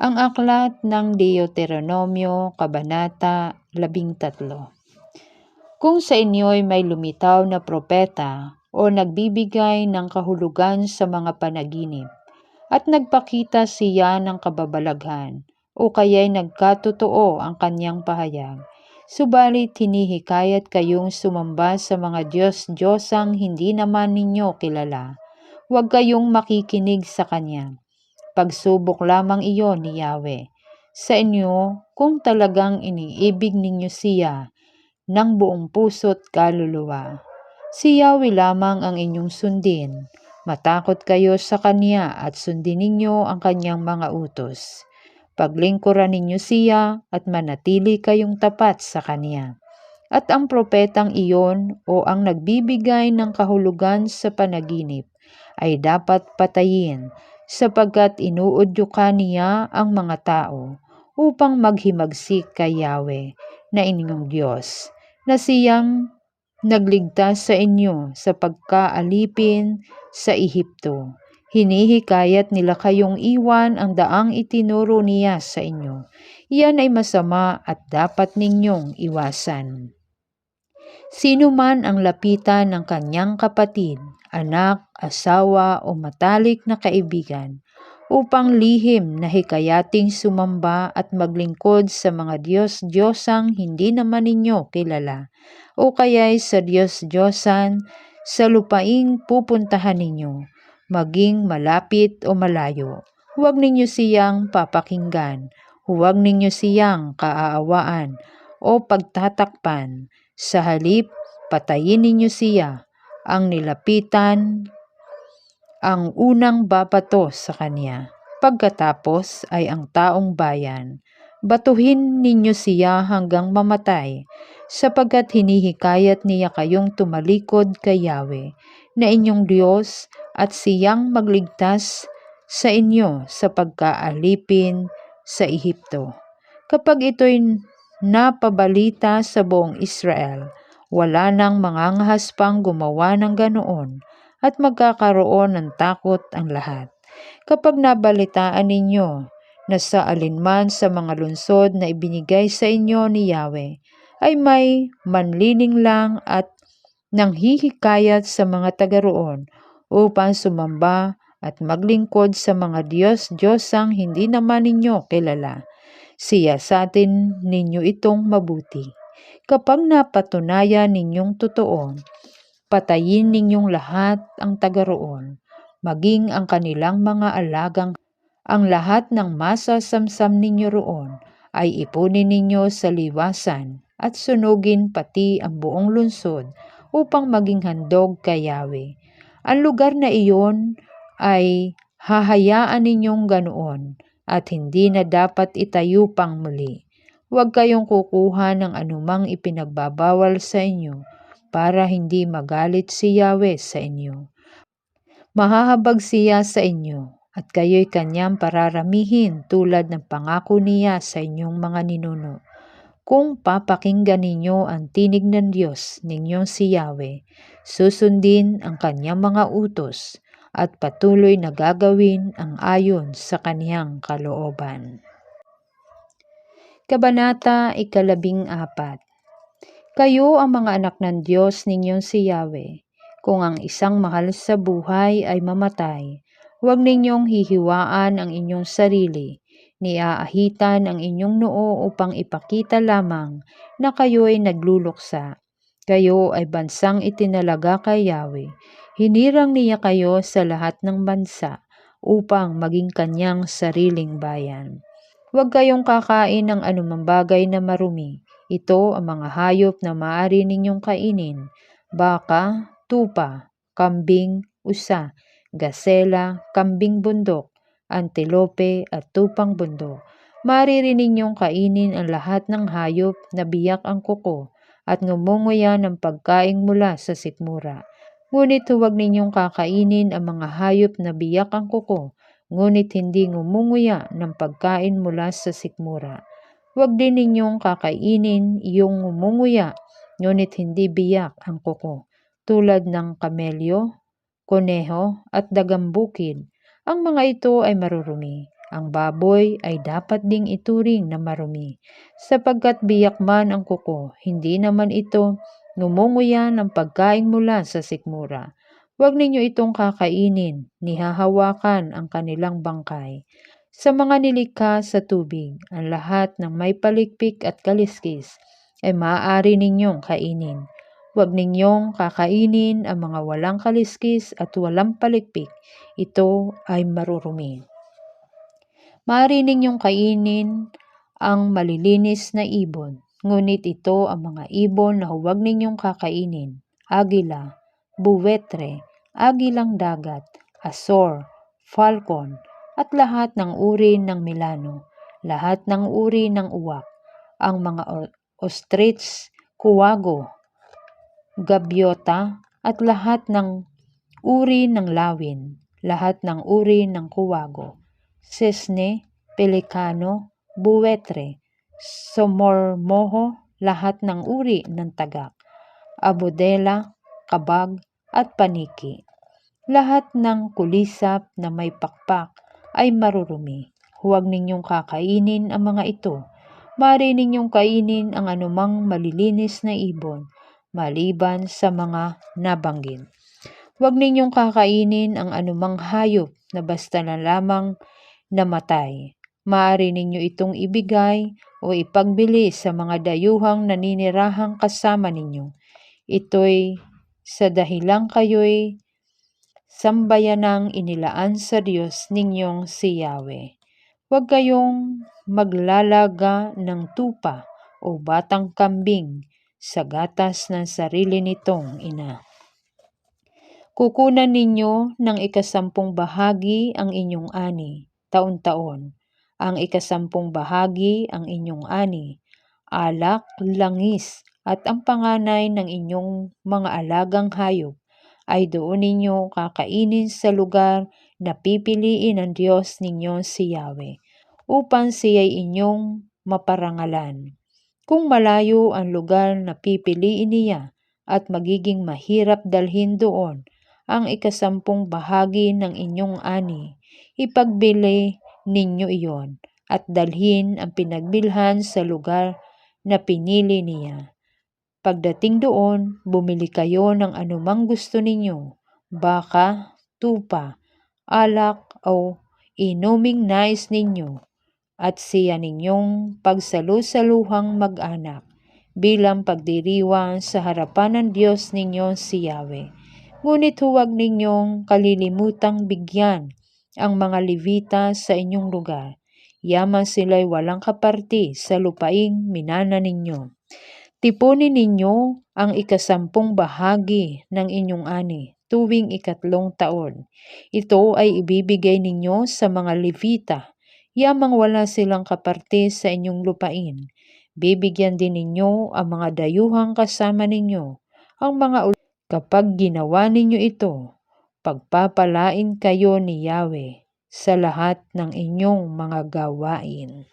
Ang aklat ng Deuteronomio, Kabanata 13 Kung sa inyo'y may lumitaw na propeta o nagbibigay ng kahulugan sa mga panaginip, at nagpakita siya ng kababalaghan, o kaya'y nagkatotoo ang kanyang pahayag, subalit hinihikayat kayong sumamba sa mga Diyos-Diyosang hindi naman ninyo kilala. Huwag kayong makikinig sa kanya Pagsubok lamang iyon ni Yahweh sa inyo kung talagang iniibig ninyo siya ng buong puso't kaluluwa. Si Yahweh lamang ang inyong sundin. Matakot kayo sa Kanya at sundin ninyo ang Kanyang mga utos. Paglingkuran ninyo siya at manatili kayong tapat sa Kanya. At ang propetang iyon o ang nagbibigay ng kahulugan sa panaginip ay dapat patayin sapagkat inuudyukan niya ang mga tao upang maghimagsik kay Yahweh na inyong Diyos, na siyang nagligtas sa inyo sa pagkaalipin sa Ehipto. Hinihikayat nila kayong iwan ang daang itinuro niya sa inyo. Iyan ay masama at dapat ninyong iwasan. Sino man ang lapitan ng kanyang kapatid anak, asawa o matalik na kaibigan upang lihim na hikayating sumamba at maglingkod sa mga Diyos-Diyosang hindi naman ninyo kilala o kaya'y sa Diyos-Diyosan sa lupaing pupuntahan ninyo, maging malapit o malayo. Huwag ninyo siyang papakinggan, huwag ninyo siyang kaaawaan o pagtatakpan. Sa halip, patayin ninyo siya ang nilapitan ang unang babato sa kanya. Pagkatapos ay ang taong bayan. Batuhin ninyo siya hanggang mamatay, sapagkat hinihikayat niya kayong tumalikod kay Yahweh, na inyong Diyos, at siyang magligtas sa inyo sa pagkaalipin sa Ehipto. Kapag ito'y napabalita sa buong Israel, wala nang mangangahas pang gumawa ng ganoon at magkakaroon ng takot ang lahat. Kapag nabalitaan ninyo na sa alinman sa mga lunsod na ibinigay sa inyo ni Yahweh ay may manlining lang at nanghihikayat sa mga taga roon upang sumamba at maglingkod sa mga Diyos-Diyosang hindi naman ninyo kilala. Siya sa atin ninyo itong mabuti. Kapag napatunayan ninyong totoo, patayin ninyong lahat ang taga roon, maging ang kanilang mga alagang ang lahat ng masasamsam ninyo roon ay ipunin ninyo sa liwasan at sunugin pati ang buong lungsod upang maging handog kay. Ang lugar na iyon ay hahayaan ninyong ganoon at hindi na dapat itayo pang muli. Huwag kayong kukuha ng anumang ipinagbabawal sa inyo para hindi magalit si Yahweh sa inyo. Mahahabag siya sa inyo at kayo'y kanyang pararamihin tulad ng pangako niya sa inyong mga ninuno. Kung papakinggan ninyo ang tinig ng Diyos ninyong si Yahweh, susundin ang kanyang mga utos at patuloy na gagawin ang ayon sa kaniyang kalooban. Kabanata ikalabing apat Kayo ang mga anak ng Diyos ninyong si Yahweh. Kung ang isang mahal sa buhay ay mamatay, huwag ninyong hihiwaan ang inyong sarili, niaahitan ang inyong noo upang ipakita lamang na kayo ay nagluluksa. Kayo ay bansang itinalaga kay Yahweh. Hinirang niya kayo sa lahat ng bansa upang maging kanyang sariling bayan. Huwag kayong kakain ng anumang bagay na marumi. Ito ang mga hayop na maaari ninyong kainin. Baka, tupa, kambing, usa, gasela, kambing bundok, antilope at tupang bundok. Maaari ninyong kainin ang lahat ng hayop na biyak ang kuko at ngumunguya ng pagkain mula sa sikmura. Ngunit huwag ninyong kakainin ang mga hayop na biyak ang kuko ngunit hindi ngumunguya ng pagkain mula sa sikmura. Huwag din ninyong kakainin yung ngumunguya, ngunit hindi biyak ang kuko, tulad ng kamelyo, koneho at dagambukid. Ang mga ito ay marurumi Ang baboy ay dapat ding ituring na marumi, sapagkat biyak man ang kuko, hindi naman ito ngumunguya ng pagkain mula sa sikmura. Huwag ninyo itong kakainin, nihahawakan ang kanilang bangkay. Sa mga nilikha sa tubig, ang lahat ng may palikpik at kaliskis ay maaari ninyong kainin. Huwag ninyong kakainin ang mga walang kaliskis at walang palikpik. Ito ay marurumi. Maaari ninyong kainin ang malilinis na ibon, ngunit ito ang mga ibon na huwag ninyong kakainin. Agila, buwetre, agilang dagat, asor, falcon, at lahat ng uri ng milano, lahat ng uri ng uwak, ang mga ostrich, kuwago, gabyota, at lahat ng uri ng lawin, lahat ng uri ng kuwago, sesne, pelikano, buwetre, somormoho, lahat ng uri ng tagak, abodela, kabag, at paniki. Lahat ng kulisap na may pakpak ay marurumi. Huwag ninyong kakainin ang mga ito. Mari ninyong kainin ang anumang malilinis na ibon, maliban sa mga nabanggit. Huwag ninyong kakainin ang anumang hayop na basta na lamang namatay. Maaari ninyo itong ibigay o ipagbili sa mga dayuhang naninirahang kasama ninyo. Ito'y sa dahilang kayo'y sambayanang inilaan sa Diyos ninyong si Yahweh. Huwag kayong maglalaga ng tupa o batang kambing sa gatas ng sarili nitong ina. Kukunan ninyo ng ikasampung bahagi ang inyong ani, taon-taon. Ang ikasampung bahagi ang inyong ani, alak, langis, at ang panganay ng inyong mga alagang hayop ay doon ninyo kakainin sa lugar na pipiliin ng Diyos ninyo si Yahweh, upang siya'y inyong maparangalan. Kung malayo ang lugar na pipiliin niya at magiging mahirap dalhin doon ang ikasampung bahagi ng inyong ani, ipagbili ninyo iyon at dalhin ang pinagbilhan sa lugar na pinili niya. Pagdating doon, bumili kayo ng anumang gusto ninyo, baka, tupa, alak o inuming nais ninyo, at siya ninyong pagsalusaluhang mag-anak bilang pagdiriwang sa harapan ng Diyos ninyo si Yahweh. Ngunit huwag ninyong kalilimutang bigyan ang mga Levita sa inyong lugar. Yaman sila'y walang kaparti sa lupaing minana ninyo. Tipunin ninyo ang ikasampung bahagi ng inyong ani tuwing ikatlong taon. Ito ay ibibigay ninyo sa mga Levita, yamang wala silang kaparte sa inyong lupain. Bibigyan din ninyo ang mga dayuhang kasama ninyo, ang mga Kapag ginawa ninyo ito, pagpapalain kayo ni Yahweh sa lahat ng inyong mga gawain.